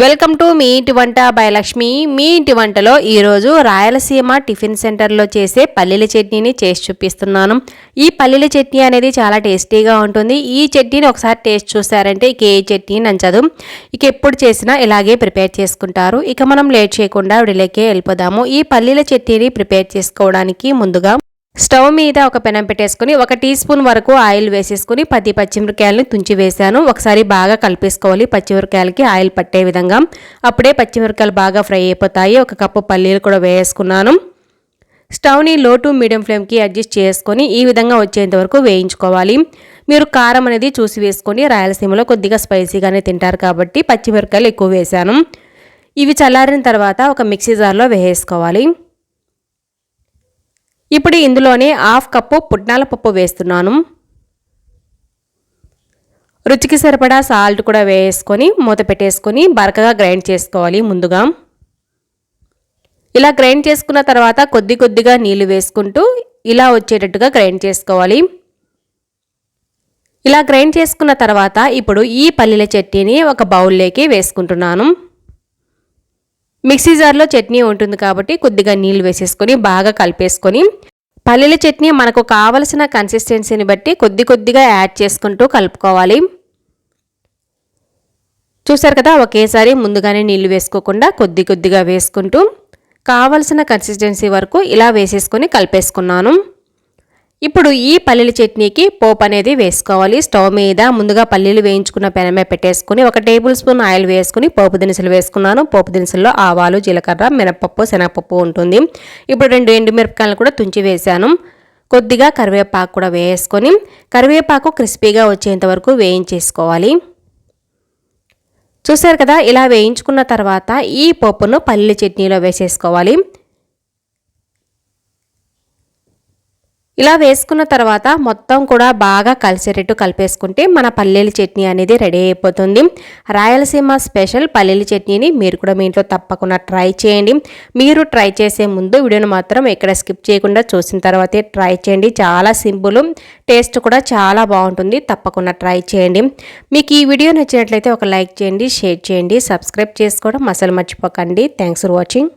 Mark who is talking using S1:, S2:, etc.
S1: Welcome to me ఇంటి వంట by Lakshmi. మీ ఇంటి వంటలో ఈరోజు రాయలసీమ టిఫిన్ సెంటర్లో చేసే పల్లీల చట్నీని చేసి చూపిస్తున్నాను. ఈ పల్లీల చట్నీ అనేది చాలా టేస్టీగా ఉంటుంది. ఈ చట్నీని ఒకసారి టేస్ట్ చూసారంటే ఇక ఏ చట్నీ నంచదు. ఇక ఎప్పుడు చేసినా ఇలాగే ప్రిపేర్ చేసుకుంటారు. ఇక మనం లేట్ చేయకుండా విడిలేకే వెళ్ళిపోదాము. ఈ పల్లీల చట్నీని ప్రిపేర్ చేసుకోవడానికి ముందుగా స్టవ్ మీద ఒక పెనం పెట్టేసుకుని ఒక టీ స్పూన్ వరకు ఆయిల్ వేసేసుకుని పది పచ్చిమిరకాయలని తుంచి వేశాను ఒకసారి బాగా కలిపేసుకోవాలి. పచ్చిమిరకాయలకి ఆయిల్ పట్టే విధంగా. అప్పుడే పచ్చిమిరకాయలు బాగా ఫ్రై అయిపోతాయి. ఒక కప్పు పల్లీలు కూడా వేసుకున్నాను. స్టవ్ని లో టు మీడియం ఫ్లేమ్కి అడ్జస్ట్ చేసుకొని ఈ విధంగా వచ్చేంత వరకు వేయించుకోవాలి. మీరు కారం అనేది చూసి వేసుకొని రాయలసీమలో కొద్దిగా స్పైసీగానే తింటారు కాబట్టి పచ్చిమిరకాయలు ఎక్కువ వేశాను ఇవి చల్లారిన తర్వాత ఒక మిక్సీ జార్లో వేసేసుకోవాలి. ఇప్పుడు ఇందులోనే హాఫ్ కప్పు పుట్నాల పప్పు వేస్తున్నాను. రుచికి సరిపడా సాల్ట్ కూడా వేసుకొని మూత పెట్టేసుకొని బరకగా గ్రైండ్ చేసుకోవాలి ముందుగా. ఇలా గ్రైండ్ చేసుకున్న తర్వాత కొద్ది కొద్దిగా నీళ్ళు వేసుకుంటూ ఇలా వచ్చేటట్టుగా గ్రైండ్ చేసుకోవాలి. ఇలా గ్రైండ్ చేసుకున్న తర్వాత ఇప్పుడు ఈ పల్లీల చట్నీని ఒక బౌల్లోకి వేసుకుంటున్నాను. మిక్సీ జార్లో చట్నీ ఉంటుంది కాబట్టి కొద్దిగా నీళ్ళు వేసేసుకొని బాగా కలిపేసుకొని పల్లీల చట్నీ మనకు కావలసిన కన్సిస్టెన్సీని బట్టి కొద్ది కొద్దిగా యాడ్ చేసుకుంటూ కలుపుకోవాలి. చూసారు కదా ఒకేసారి ముందుగానే నీళ్ళు వేసుకోకుండా కొద్ది కొద్దిగా వేసుకుంటూ కావలసిన కన్సిస్టెన్సీ వరకు ఇలా వేసేసుకొని కలిపేసుకున్నాను. ఇప్పుడు ఈ పల్లీల చట్నీకి పోపు అనేది వేసుకోవాలి. స్టవ్ మీద ముందుగా పల్లీలు వేయించుకున్న పెనమే పెట్టేసుకుని ఒక టేబుల్ స్పూన్ ఆయిల్ వేసుకుని పోపు దినుసులు వేసుకున్నాను. పోపు దినుసుల్లో ఆవాలు జీలకర్ర మినపప్పు శనగపప్పు ఉంటుంది. ఇప్పుడు రెండు ఎండుమిరపకాయలు కూడా తుంచి వేశాను. కొద్దిగా కరివేపాకు కూడా వేసుకొని కరివేపాకు క్రిస్పీగా వచ్చేంత వరకు వేయించేసుకోవాలి. చూసారు కదా ఇలా వేయించుకున్న తర్వాత ఈ పప్పును పల్లీల చట్నీలో వేసేసుకోవాలి. ఇలా వేసుకున్న తర్వాత మొత్తం కూడా బాగా కలిసేటట్టు కలిపేసుకుంటే మన పల్లీల చట్నీ అనేది రెడీ అయిపోతుంది. రాయలసీమ స్పెషల్ పల్లీల చట్నీని మీరు కూడా మీ ఇంట్లో తప్పకుండా ట్రై చేయండి. మీరు ట్రై చేసే ముందు వీడియోని మాత్రం ఎక్కడ స్కిప్ చేయకుండా చూసిన తర్వాతే ట్రై చేయండి. చాలా సింపుల్ టేస్ట్ కూడా చాలా బాగుంటుంది. తప్పకుండా ట్రై చేయండి. మీకు ఈ వీడియో నచ్చినట్లయితే ఒక లైక్ చేయండి షేర్ చేయండి సబ్స్క్రైబ్ చేసుకోవడం అసలు మర్చిపోకండి. Thanks for watching